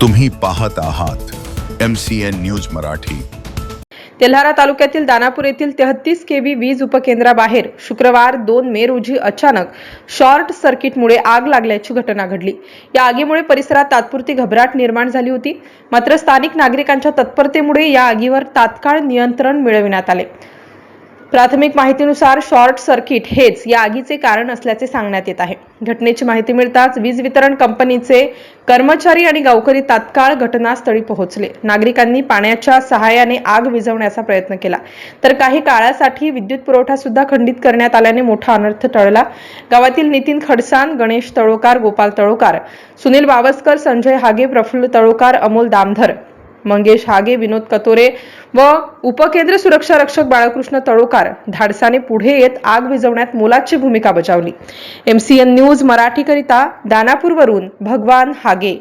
तुम्ही पाहत आहात M C N news Marathi. Telhara तालुक्यातील दानापूर येथील तेहतीस केव्ही वीज उपकेंद्राबाहेर शुक्रवार दोन मे रोजी अचानक शॉर्ट सर्किटमुळे आग लागल्याची घटना घडली. या आगीमुळे परिसरात तात्पुरती घबराट निर्माण झाली होती. मात्र स्थानिक नागरिकांच्या तत्परतेमुळे या आगीवर तात्काळ नियंत्रण मिळविण्यात आले. प्राथमिक माहितीनुसार शॉर्ट सर्किट हेच या आगीचे कारण असल्याचे सांगण्यात येत आहे. घटनेची माहिती मिळताच वीज वितरण कंपनीचे कर्मचारी आणि गावकरी तात्काळ घटनास्थळी पोहोचले. नागरिकांनी पाण्याच्या सहाय्याने आग विझवण्याचा प्रयत्न केला. तर काही काळासाठी विद्युत पुरवठा सुद्धा खंडित करण्यात आल्याने मोठा अनर्थ टळला. गावातील नितीन खडसान गणेश तळोकार गोपाल तळोकार सुनील बावस्कर संजय हागे प्रफुल्ल तळोकार अमोल दामधर मंगेश हागे विनोद कतोरे व उपकेंद्र सुरक्षा रक्षक बाळकृष्ण तळोकार धाडसाने पुढे येत आग विझवण्यात मोलाची भूमिका बजावली. एमसीएन न्यूज मराठीकरिता दानापूरवरून भगवान हागे.